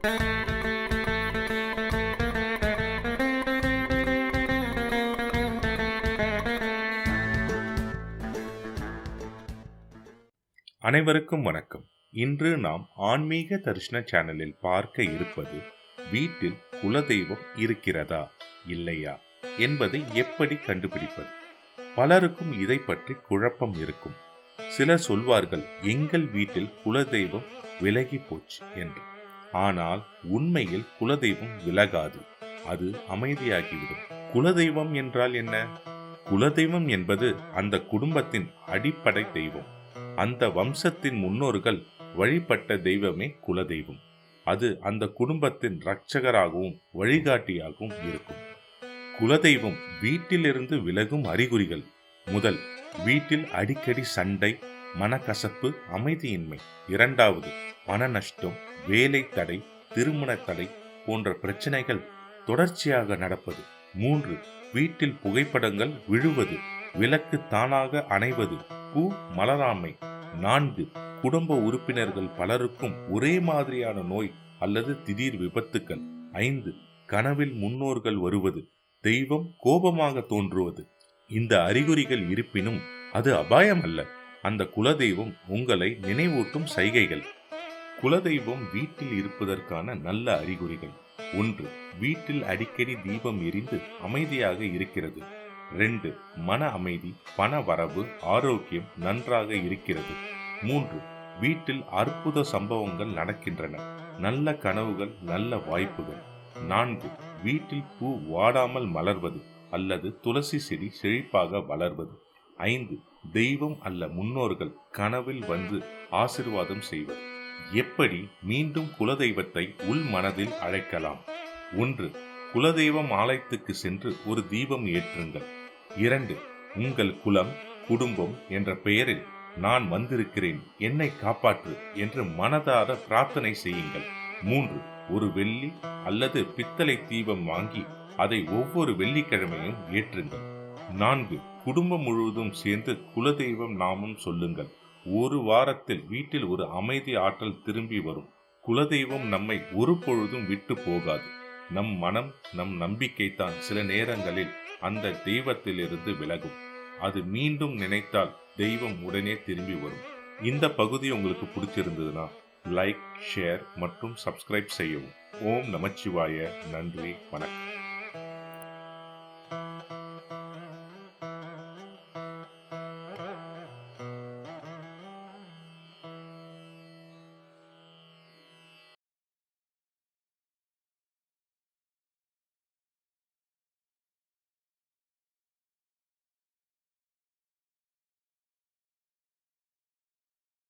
அனைவருக்கும் வணக்கம். இன்று நாம் ஆன்மீக தரிசன சேனலில் பார்க்க இருப்பது வீட்டில் குலதெய்வம் இருக்கிறதா இல்லையா என்பதை எப்படி கண்டுபிடிப்பது? பலருக்கும் இதை பற்றி குழப்பம் இருக்கும். சிலர் சொல்வார்கள் எங்கள் வீட்டில் குலதெய்வம் விலகி போச்சு என்று. ஆனால் உண்மையில் குலதெய்வம் விலகாது. அது அமைதியாகிவிடும். குலதெய்வம் என்றால் என்ன? குலதெய்வம் என்பது அந்த குடும்பத்தின் அடிப்படை தெய்வம். அந்த வம்சத்தின் முன்னோர்கள் வழிபட்ட தெய்வமே குலதெய்வம். அது அந்த குடும்பத்தின் இரட்சகராகவும் வழிகாட்டியாகவும் இருக்கும். குலதெய்வம் வீட்டிலிருந்து விலகும் அறிகுறிகள். முதல் வீட்டில் அடிக்கடி சண்டை மனக்கசப்பு அமைதியின்மை. இரண்டாவது மன நஷ்டம் வேலை தடை திருமண தடை போன்ற பிரச்சனைகள் தொடர்ச்சியாக நடப்பது. மூன்று வீட்டில் புகைப்படங்கள் விழுவது விளக்கு தானாக அணைவது. பூ மலராமை. நான்கு குடும்ப உறுப்பினர்கள் பலருக்கும் ஒரே மாதிரியான நோய் அல்லது திடீர் விபத்துக்கள். ஐந்து கனவில் முன்னோர்கள் வருவது தெய்வம் கோபமாக தோன்றுவது. இந்த அறிகுறிகள் இருப்பினும் அது அபாயம் அல்ல அந்த குலதெய்வம் உங்களை நினைவூட்டும் சைகைகள். குலதெய்வம் வீட்டில் இருப்பதற்கான நல்ல அறிகுறிகள். ஒன்று வீட்டில் அடிக்கடி தீபம் எரிந்து அமைதியாக இருக்கிறது. ரெண்டு மன அமைதி பண வரவு ஆரோக்கியம் நன்றாக இருக்கிறது. மூன்று வீட்டில் அற்புத சம்பவங்கள் நடக்கின்றன. நல்ல கனவுகள் நல்ல வாய்ப்புகள். நான்கு வீட்டில் பூ வாடாமல் மலர்வது அல்லது துளசி செடி செழிப்பாக வளர்வது. ஐந்து தெய்வம் அல்ல முன்னோர்கள் கனவில் வந்து ஆசிர்வாதம் செய்வது எப்படி மீண்டும் குலதெய்வத்தை உள் மனதில் அழைக்கலாம்? ஒன்று குலதெய்வம் ஆலயத்துக்கு சென்று ஒரு தீபம் ஏற்றுங்கள். இரண்டு உங்கள் குலம் குடும்பம் என்ற பெயரில் நான் வந்திருக்கிறேன் என்னை காப்பாற்று என்று மனதார பிரார்த்தனை செய்யுங்கள். மூன்று ஒரு வெள்ளி அல்லது பித்தளை தீபம் வாங்கி அதை ஒவ்வொரு வெள்ளிக்கிழமையும் ஏற்றுங்கள். நான்கு குடும்பம் முழுவதும் சேர்ந்து குலதெய்வம் நாமம் சொல்லுங்கள். ஒரு வாரத்தில் வீட்டில் ஒரு அமைதி ஆற்றல் திரும்பி வரும். குலதெய்வம் நம்மை ஒரு பொழுதும் விட்டு போகாது. நம் மனம் நம் நம்பிக்கை தான் சில நேரங்களில் அந்த தெய்வத்திலிருந்து விலகும். அது மீண்டும் நினைத்தால் தெய்வம் உடனே திரும்பி வரும். இந்த பகுதி உங்களுக்கு பிடிச்சிருந்ததுன்னா லைக் ஷேர் மற்றும் சப்ஸ்கிரைப் செய்யவும். ஓம் நமச்சிவாய. நன்றி வணக்கம்.